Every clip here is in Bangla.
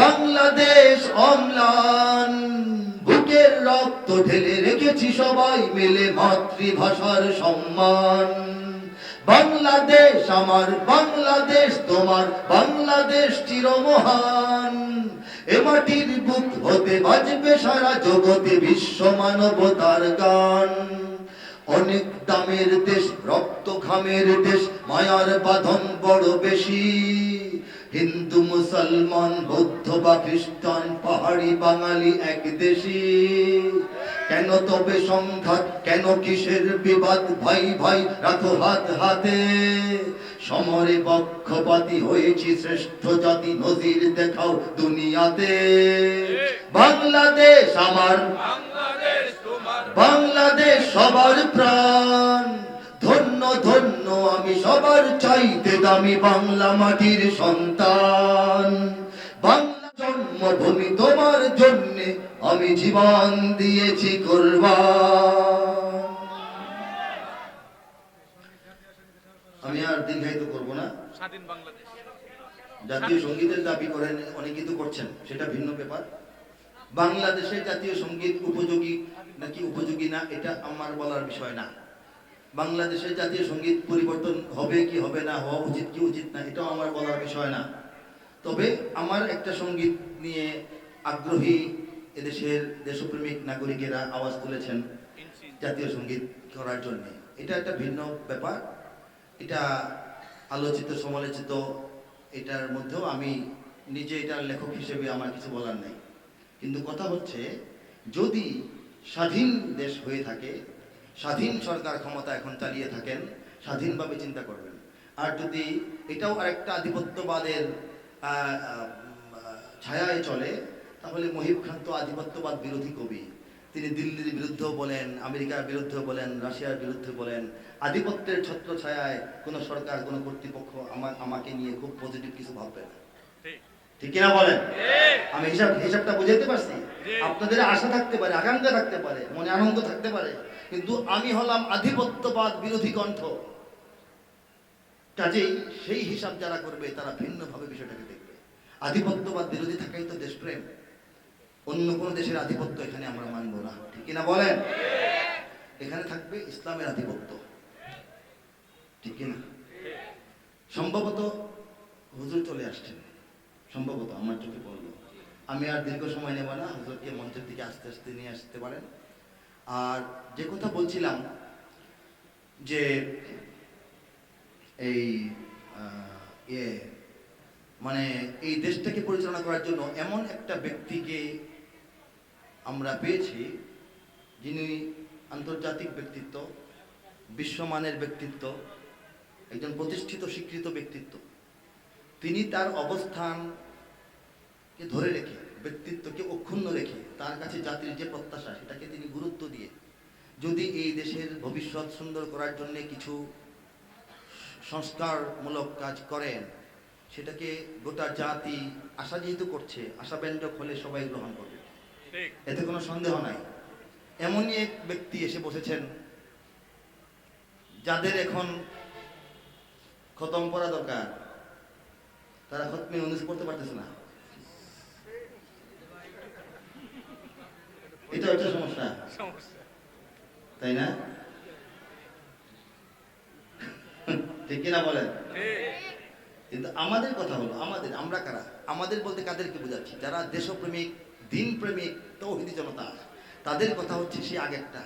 বাংলাদেশ অম্লান। বুকের রক্ত ঢেলে রেখেছি সবাই মিলে মাতৃভাষার সম্মান। বাংলাদেশ আমার, বাংলাদেশ তোমার, বাংলাদেশ চিরমহান। এ মাটির বুক হতে বাজবে সারা জগতে বিশ্ব মানবতার গান। অনেক দামের দেশ, রক্ত ঘামের দেশ, মায়ার বাঁধন বড় বেশি। হিন্দু, মুসলমান, বৌদ্ধ বা খ্রিস্টান, পাহাড়ি বাঙালি এক দেশি। কেন তবে সংঘাত, কেন কিসের বিবাদ? ভাই ভাই, রাখো হাত হাতে। সমরে পক্ষপাতি হয়েছি শ্রেষ্ঠ জাতি নজির দেখাও দুনিয়াতে। বাংলাদেশ আমার। বাংলাদেশ সবার প্রাণ। ধন্য ধন্য আমি সবার চাইতে দামি বাংলা মাটির সন্তান। বাংলা জন্মভূমি তোমার জন্যে আমি জীবন দিয়েছি কোরবান আমি আর দীর্ঘায়িত করব না স্বাধীন বাংলাদেশ। জাতীয় সঙ্গীতের দাবি করেন অনেকেই তো করছেন সেটা ভিন্ন ব্যাপার। বাংলাদেশের জাতীয় সংগীত উপযোগী নাকি উপযোগী না এটা আমার বলার বিষয় না। বাংলাদেশের জাতীয় সংগীত পরিবর্তন হবে কি হবে না হওয়া উচিত কি উচিত না এটাও আমার বলার বিষয় না। তবে আমার একটা সংগীত নিয়ে আগ্রহী এদেশের দেশপ্রেমিক নাগরিকেরা আওয়াজ তুলেছেন জাতীয় সংগীত করার জন্য। এটা একটা ভিন্ন ব্যাপার। এটা আলোচিত, সমালোচিত, এটার মধ্যেও আমি নিজে এটার লেখক হিসেবে আমার কিছু বলার নেই। কিন্তু কথা হচ্ছে, যদি স্বাধীন দেশ হয়ে থাকে, স্বাধীন সরকার ক্ষমতা এখন চালিয়ে থাকেন, স্বাধীনভাবে চিন্তা করবেন। আর যদি এটাও আরেকটা আধিপত্যবাদের ছায়ায় চলে, তাহলে মহিব খান তো আধিপত্যবাদ বিরোধী কবি। তিনি দিল্লির বিরুদ্ধেও বলেন, আমেরিকার বিরুদ্ধে বলেন, রাশিয়ার বিরুদ্ধে বলেন। আধিপত্যের ছত্র ছায়ায় কোনো সরকার, কোনো কর্তৃপক্ষ আমার আমাকে নিয়ে খুব পজিটিভ কিছু ভাববে না। ঠিক কিনা বলেন? আমি হিসাব, হিসাবটা বুঝাইতে পারছি? আপনাদের আশা থাকতে পারে, আকাঙ্ক্ষা থাকতে পারে, মনে আনন্দ থাকতে পারে, কিন্তু আমি হলাম আধিপত্যবাদ বিরোধী কণ্ঠ। কাজেই সেই হিসাব যারা করবে, তারা ভিন্নভাবে বিষয়টাকে দেখবে। আধিপত্যবাদ বিরোধী থাকাই তো দেশপ্রেম। অন্য কোনো দেশের আধিপত্য এখানে আমরা মানব না। ঠিক কিনা বলেন? এখানে থাকবে ইসলামের আধিপত্য। ঠিক কিনা? সম্ভবত হুজুর চলে আসছেন। সম্ভবত, আমার চোখে পড়ল। আমি আর দীর্ঘ সময় নেব না, হুজুরকে মঞ্চের দিকে আস্তে আস্তে নিয়ে আসতে পারেন। আর যে কথা বলছিলাম যে এই ইয়ে মানে এই দেশটাকে পরিচালনা করার জন্য এমন একটা ব্যক্তিকে আমরা পেয়েছি যিনি আন্তর্জাতিক ব্যক্তিত্ব, বিশ্বমানের ব্যক্তিত্ব, একজন প্রতিষ্ঠিত, স্বীকৃত ব্যক্তিত্ব। তিনি তার অবস্থানকে ধরে রেখে, ব্যক্তিত্বকে অক্ষুণ্ণ রেখে তার কাছে জাতির যে প্রত্যাশা, সেটাকে তিনি গুরুত্ব দিয়ে যদি এই দেশের ভবিষ্যৎ সুন্দর করার জন্য কিছু সংস্কারমূলক কাজ করেন, সেটাকে গোটা জাতি আশা যেহেতু করছে, আশাব্যঞ্জক হলে সবাই গ্রহণ করবে। এতে কোনো সন্দেহ নাই। এমনই এক ব্যক্তি এসে বসেছেন যাদের এখন খতম করা দরকার। তারা খতমে অনুজ করতে পারতেছে না। এটা হচ্ছে সমস্যা। সমস্যা। তাই না? ঠিক কিনা বলেন? কিন্তু আমাদের কথা হলো আমাদের আমরা কারা? আমাদের বলতে কাদেরকে বোঝাচ্ছি? যারা দেশপ্রেমিক দিন প্রেমিক তৌহিদি জনতা তাদের কথা হচ্ছে সে আগেরটা।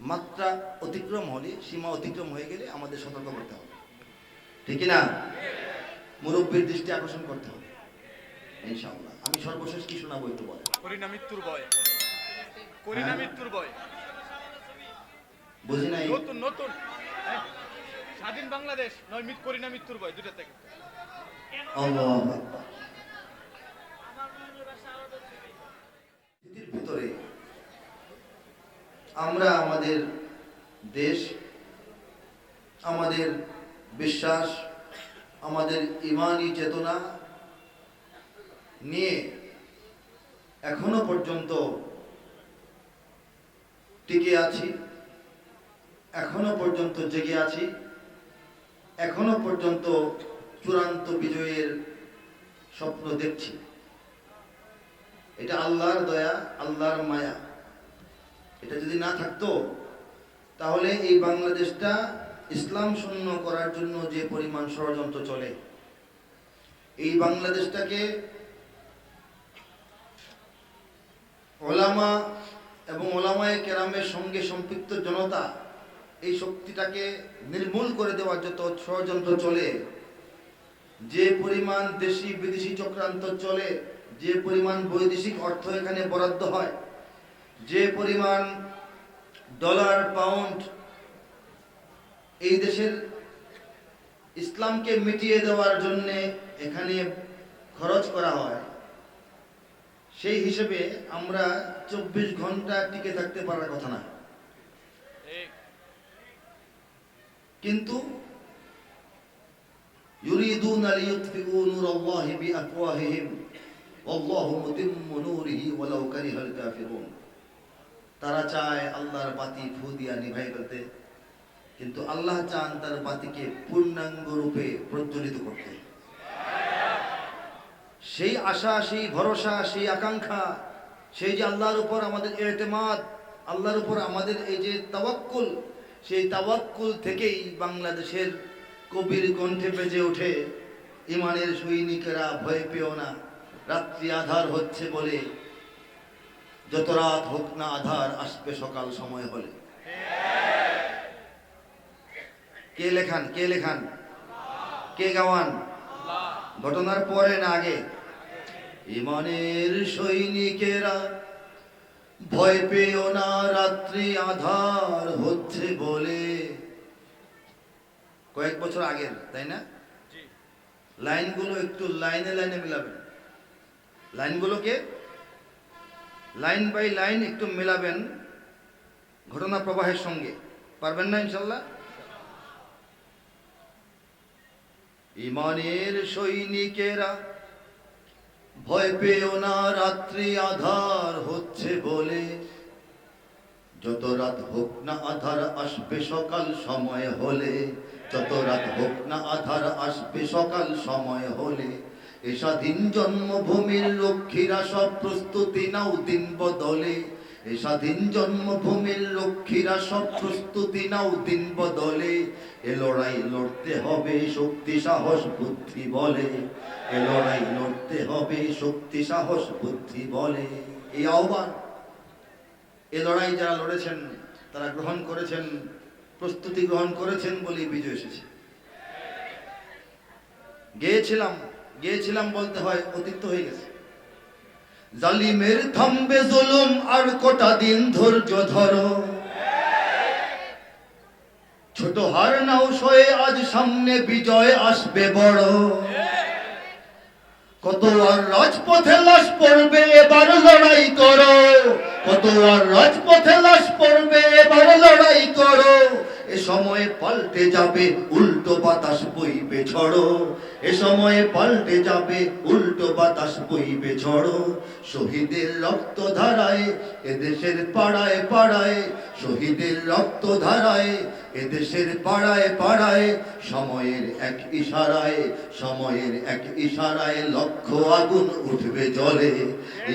মাত্রা অতিক্রম হলে সীমা অতিক্রম হয়ে গেলে আমাদের সতর্ক করতে হবে। ঠিক না মুরব্বীর দৃষ্টি আকর্ষণ করতে হবে ইনশাআল্লাহ। আমি সর্বশেষ কি শোনাবো একটু করি মৃত্যুর না হ্যাঁ। মৃত্যুর ভয়। বুঝি নাই? নতুন নতুন। হ্যাঁ। স্বাধীন বাংলাদেশ নয় মিত করি মৃত্যুর ভয় দুটা থেকে। আল্লাহু ভিতরে। আমরা আমাদের দেশ, আমাদের বিশ্বাস, আমাদের ইমানি চেতনা নিয়ে এখনও পর্যন্ত টিকে আছি, এখনও পর্যন্ত জেগে আছি, এখনও পর্যন্ত চূড়ান্ত বিজয়ের স্বপ্ন দেখছি। এটা আল্লাহর দয়া, আল্লাহর মায়া। এটা যদি না থাকতো, তাহলে এই বাংলাদেশটা ইসলাম শূন্য করার জন্য যে পরিমাণ ষড়যন্ত্র চলে, এই বাংলাদেশটাকে ওলামা এবং ওলামায় কেরামের সঙ্গে সম্পৃক্ত জনতা এই শক্তিটাকে নির্মূল করে দেওয়ার যত ষড়যন্ত্র চলে, যে পরিমাণ দেশি বিদেশি চক্রান্ত চলে যে পরিমাণ বৈদেশিক অর্থ এখানে বরাদ্দ হয়, যে পরিমাণ ডলার, পাউন্ড এই দেশের ইসলামকে মিটিয়ে দেওয়ার জন্য এখানে খরচ করা হয়, সেই হিসেবে আমরা চব্বিশ ঘণ্টা টিকে থাকতে পারার কথা না। কিন্তু ইউরিদুন আলী ইউতফিউ নূর আল্লাহি বিআফওয়াহিহিম। তারা চায় আল্লাহর বাতি ফু দিয়া নিভাই ফেলতে, কিন্তু আল্লাহ চান তার বাতিকে পূর্ণাঙ্গ রূপে প্রজ্বলিত করতে। সেই আশা, সেই ভরসা, সেই আকাঙ্ক্ষা, সেই যে আল্লাহর উপর আমাদের এতেমাদ, আল্লাহর উপর আমাদের এই যে তাওয়াক্কুল, সেই তাওয়াক্কুল থেকেই বাংলাদেশের কবির কণ্ঠে বেজে ওঠে, ইমানের সৈনিকেরা ভয় পেও না। রাত্রি আধার হচ্ছে বলে যত রাত হোক না আধার আসবে সকাল সময় হলে। কে লেখান কে লেখান? কে গাওয়ান? ঘটনার পরে না আগে? ইমানের সৈনিকেরা ভয় পেও না রাত্রি আধার হচ্ছে বলে। কয়েক বছর আগের তাই না? লাইনগুলো একটু লাইনে লাইনে মিলাবেন। লাইনগুলোকে লাইন বাই লাইন একটু মেলাবেন ঘটনা প্রবাহের সঙ্গে। পারবেন না ইনশাল্লাহ? ইমানের সৈনিকেরা ভয় পেও না, রাত্রি আধার হচ্ছে বলে। যত রাত হোক না আধার আসবে সকাল সময় হলে, যত রাত হোক না আধার আসবে সকাল সময় হলে এ স্বাধীন জন্মভূমির লক্ষ্মীরা সব প্রস্তুতি নাও দিন বদলে। এ স্বাধীন জন্মভূমির লক্ষ্মীরা সব প্রস্তুতি নাও দিন বদলে। এ লড়াই লড়তে হবে শক্তি, সাহস, বুদ্ধি, বলে। এ লড়াই লড়তে হবে শক্তি, সাহস, বুদ্ধি, বলে। এই আহ্বান, এ লড়াই যারা লড়েছেন, তারা গ্রহণ করেছেন, প্রস্তুতি গ্রহণ করেছেন বলেই বিজয় এসেছে। গিয়েছিলাম গিয়েছিলাম বলতে হয়, অতীত হয়ে গেছে। জালিমের থামবে জুলুম, আর কটা দিন ধৈর্য ধরো। ছোট হার নাও সয়ে আজ সামনে বিজয় আসবে বড়। কত আর রাজপথে লাশ পড়বে, এবার লড়াই করো। কত আর রাজপথে লাশ পড়বে, এবার লড়াই করো। এ সময়ে পাল্টে যাবে উল্টো বাতাস বইবে ঝড়ো। এ সময়ে পাল্টে যাবে উল্টো বাতাস বইবে ঝড়ো। শহীদের রক্ত ধারায় এদেশের পাড়ায় পাড়ায়, শহীদের রক্ত ধারায় এদেশের পাড়ায় পাড়ায়, সময়ের এক ইশারায়, সময়ের এক ইশারায় লক্ষ আগুন উঠবে জলে।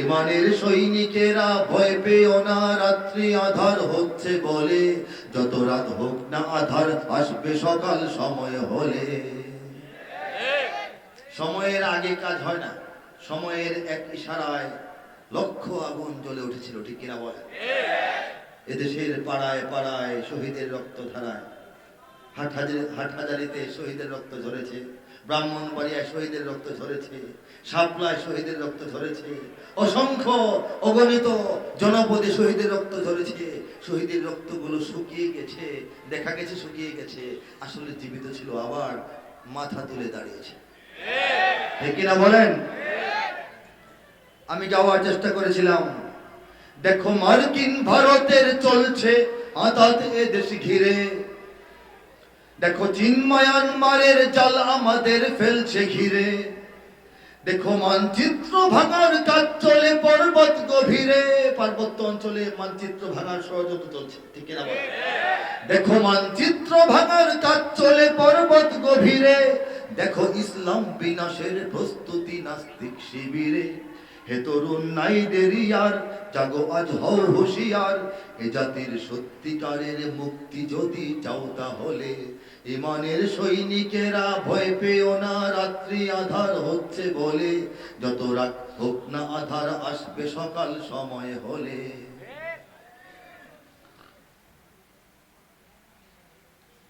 ইমানের সৈনিকেরা ভয় পেও না, রাত্রি আধার হচ্ছে বলে। যত রাত হোক না আধার আসবে সকাল, সময় হলে। সময়ের আগে কাজ হয় না, সময়ের এক ইশারায় লক্ষ আগুন জ্বলে উঠেছিল, ঠিক কিনা বলে এদেশের পাড়ায় পাড়ায় শহীদের রক্ত ধারায় হাটহাজারি হাটহাজারিতে শহীদের রক্ত ঝরেছে, ব্রাহ্মণবাড়িয়ায় শহীদের রক্ত ঝরেছে শাপলায় শহীদের রক্ত ঝরেছে, অসংখ্য অগণিত জনপদে শহীদের রক্ত ঝরেছে শহীদের রক্তগুলো শুকিয়ে গেছে, দেখা গেছে শুকিয়ে গেছে, আসলে জীবিত ছিল, আবার মাথা তুলে দাঁড়িয়েছে। ঠিক বলেন? আমি যাওয়ার চেষ্টা করেছিলাম। দেখো, মার্কিন ভারতের চলছে দেশ ঘিরে। দেখো, চীন, মায়ানমারের জাল আমাদের ফেলছে ঘিরে। দেখো মানচিত্র ভাঙার কাজ চলে, পর্বত গভীরে। পার্বত্য অঞ্চলে মানচিত্র ভাঙার ষড়যন্ত্র চলছে, ঠিক না দেখো মানচিত্র ভাঙার কাজ চলে, পর্বত গভীরে। দেখো ইসলাম বিনাশের প্রস্তুতি নাস্তিক শিবিরে। হে তরুণ নাই দেরি আর, জাগো আজ হও হুঁশিয়ার। এ জাতির সত্যিকারের মুক্তি যদি চাও তাহলে, ইমানের সৈনিকেরা ভয় পেও না, রাত্রি আধার হচ্ছে বলে। যত রাত হোক না আধার আসবে সকাল সময় হলে।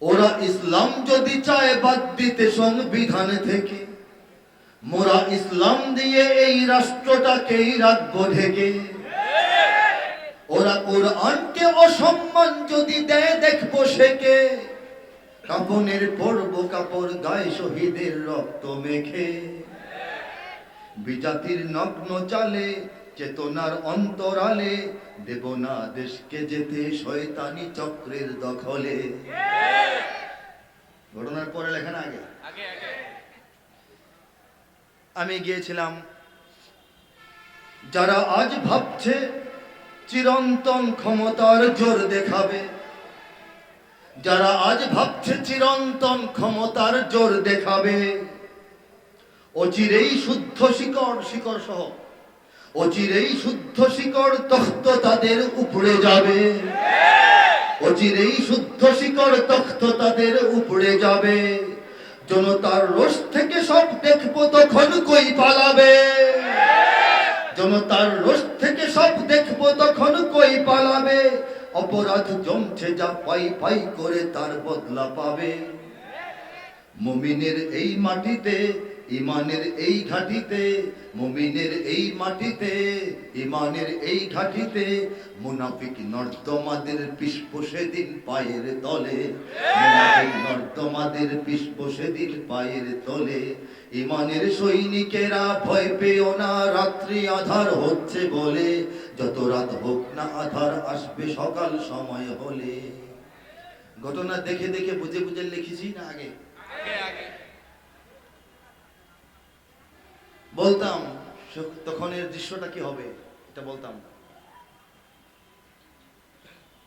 ওরা ইসলাম যদি চায় বাদ দিতে সংবিধান থেকে মোরা ইসলাম দিয়ে এই রাষ্ট্রটাকেই রাখব ঢেকে ওরা কোরআনকে অসম্মান যদি দেয়, দেখব সেকে কাপনের পরব কাপড় গায়ে শহীদের রক্ত মেখে। বিজাতির নগ্ন চালে, চেতনার অন্তরালে, দেব না দেশকে যেতে শয়তানি চক্রের দখলে। ঘটনার পরে লেখা আগে আগে। আমি গিয়েছিলাম। যারা আজ ভাবছে চিরন্তন ক্ষমতার জোর দেখাবে, যারা আজ ভাবছে চিরন্তন ক্ষমতার জোর দেখাবে, অচিরেই শুদ্ধ শিকড় শিকড় সহ, অচিরেই শুদ্ধ শিকড় তখ্ত তাদের উপড়ে যাবে। অচিরেই শুদ্ধ শিকড় তখ্ত তাদের উপড়ে যাবে। জনতার রোষ থেকে সব দেখব, তখন কই পালাবে? জনতার রোষ থেকে সব দেখব, তখন কই পালাবে? অপরাধ জমছে যা পাই পাই করে তার বদলা পাবে। মুমিনের এই মাটিতে ইমানের এই ঘাটিতে, মুমিনের এই মাটিতে, ইমানের এই ঘাটিতে মুনাফিক নর্দমাদের পিষ্প সেদিন পায়ের তলে। নর্দমাদের পিষ্প সেদিন পায়ের তলে। ইমানের সৈনিকেরা ভয় পেও না, রাত্রি আধার হচ্ছে বলে। যত রাত হোক না, আধার আসবে সকাল সময় হলে। ঘটনা দেখে দেখে বুঝে বুঝে লিখেছি না আগে আগে আগে বলতাম তখন এর দৃশ্যটা কি হবে? এটা বলতাম।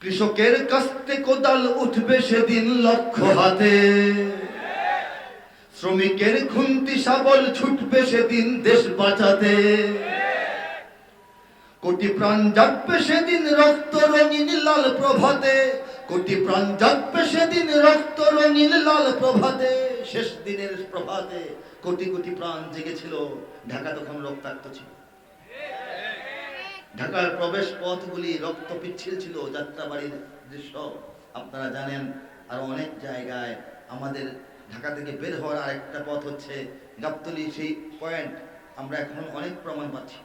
কৃষকের কাস্তে কোদাল উঠবে সেদিন লক্ষ্য হাতে। শ্রমিকের খুন্তি শাবল ছুটবে সেদিন দেশ বাঁচাতে। কোটি প্রাণ জাগবে সেদিন রক্ত রঙিন লাল প্রভাতে। কোটি প্রাণ জাগবে সেদিন রক্ত রঙিন লাল প্রভাতে। শেষ দিনের প্রভাতে কোটি কোটি প্রাণ জেগেছিল ঢাকা তখন রক্তাক্ত ছিল। ঢাকার প্রবেশ পথগুলি রক্ত পিচ্ছিল ছিল, যাত্রাবাড়ির দৃশ্য। আপনারা জানেন, আর অনেক জায়গায় আমাদের ঢাকা থেকে বের হওয়ার আরেকটা পথ হচ্ছে গাবতলি, সেই পয়েন্ট। আমরা এখন অনেক প্রমাণ পাচ্ছি।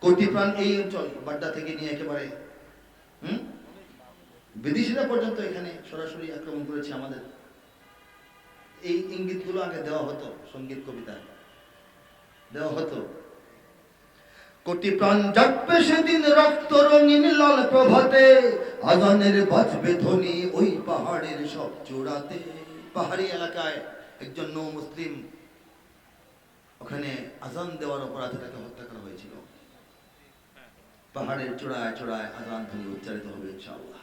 কোটি প্রাণ এই অঞ্চল, বাড্ডা থেকে নিয়ে একেবারে, হুম? বিদেশিরা পর্যন্ত এখানে সরাসরি আক্রমণ করেছে আমাদের। এই ইঙ্গিতগুলো আগে দেওয়া হতো সংগীত কবিতায়। দেওয়া হতো। কোটি প্রাণ জাগবে সেদিন রক্ত রঙিন লাল প্রভাতে, আজানের বাজবে ধ্বনি ওই পাহাড়ের সব চূড়াতে। পাহাড়ি এলাকায় একজন নৌ মুসলিম, ওখানে আজান দেওয়ার অপরাধে তাকে হত্যা করা হয়েছিল। পাহাড়ের চূড়ায় চূড়ায় আজান ধ্বনি উচ্চারিত হবে ইনশাআল্লাহ।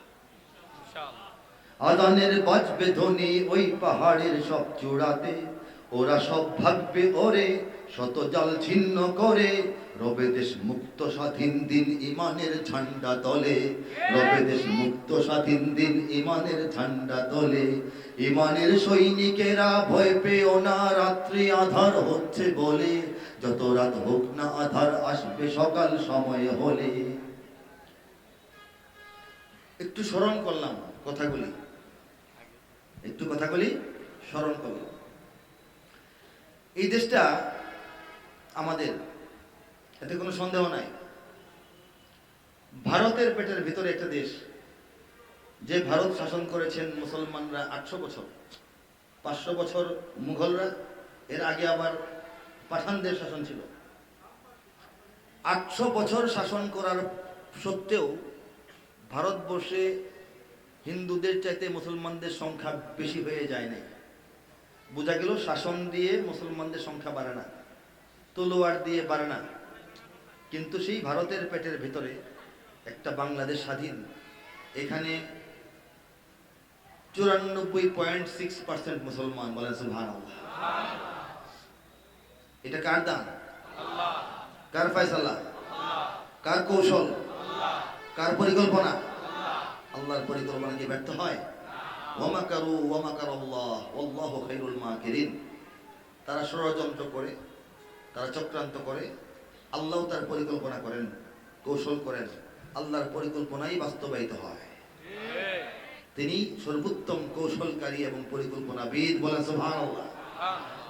আদানের বাজবে ধ্বনি ওই পাহাড়ের সব চূড়াতে, ওরা সব ভাববে, ওরে শত জাল ছিন্ন করে, রবে দেশ মুক্ত স্বাধীন দিন ইমানের ঝান্ডা তলে। রবে দেশ মুক্ত স্বাধীন দিন ইমানের ঝান্ডা তলে। ইমানের সৈনিকেরা ভয় পেও না, রাত্রি আধার হচ্ছে বলে। যত রাত হোক না, আধার আসবে সকাল সময় হলে। একটু স্মরণ করলাম কথাগুলি। একটু কথাগুলি স্মরণ করলাম। এই দেশটা আমাদের। এতে কোনো সন্দেহ নাই। ভারতের পেটের ভিতরে একটা দেশ, যে ভারত শাসন করেছেন মুসলমানরা আটশো বছর, পাঁচশো বছর মুঘলরা, এর আগে আবার পাঠানদের শাসন ছিল। আটশো বছর শাসন করার সত্ত্বেও ভারতবর্ষে হিন্দুদের চাইতে মুসলমানদের সংখ্যা বেশি হয়ে যায় নাই। বোঝা গেল, শাসন দিয়ে মুসলমানদের সংখ্যা বাড়ে না। তলোয়ার দিয়ে পারে না। কিন্তু সেই ভারতের পেটের ভিতরে একটা বাংলাদেশ স্বাধীন। এখানে চুরানব্বই পয়েন্ট সিক্স পার্সেন্ট মুসলমান বলেন সুহান এটা কার দান? কার ফয়সালা? কার কৌশল? কার পরিকল্পনা? আল্লাহর পরিকল্পনা কি ব্যর্থ হয়। ওয়ামাকারু ওয়ামাকার আল্লাহ আল্লাহ খাইরুল মাকিরিন। তারা ষড়যন্ত্র করে তারা চক্রান্ত করে। আল্লাহ তার পরিকল্পনা করেন, কৌশল করেন। আল্লাহর পরিকল্পনাই বাস্তবায়িত হয়। তিনি সর্বোত্তম কৌশলকারী এবং পরিকল্পনাবিদ বলেন, সুবহানাল্লাহ।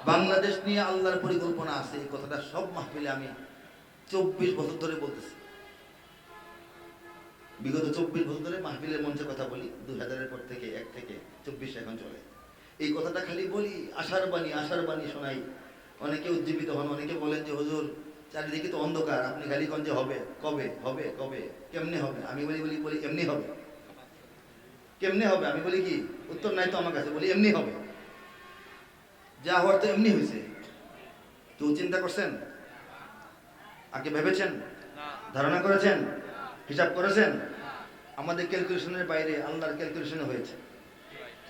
বাংলাদেশ নিয়ে আল্লাহর পরিকল্পনা আছে, এই কথাটা সব মাহফিলে আমি চব্বিশ বছর ধরে বলতেছি। বিগত চব্বিশ বছর ধরে মাহফিলের মঞ্চে কথা বলি দুই হাজারের পর থেকে, এক থেকে চব্বিশ এখন চলে। এই কথাটা খালি বলি, আশার বাণী আশার বাণী শোনাই। অনেকে উজ্জীবিত হন অনেকে বলেন যে হুজুর চারিদিকে তো অন্ধকার আপনি যে হবে কবে হবে কবে কেমনে হবে? আমি বলি বলি বলি এমনি হবে। কেমনে হবে? আমি বলি কি উত্তর নাই তো আমার কাছে বলি এমনি হবে। যা হওয়ার তো এমনি হয়েছে। কেউ চিন্তা করছেন? আগে ভেবেছেন? ধারণা করেছেন? হিসাব করেছেন? আমাদের ক্যালকুলেশনের বাইরে আল্লাহর ক্যালকুলেশনে হয়েছে।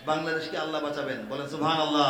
বাংলাদেশকে আল্লাহ বাঁচাবেন। বলেন সুবহান আল্লাহ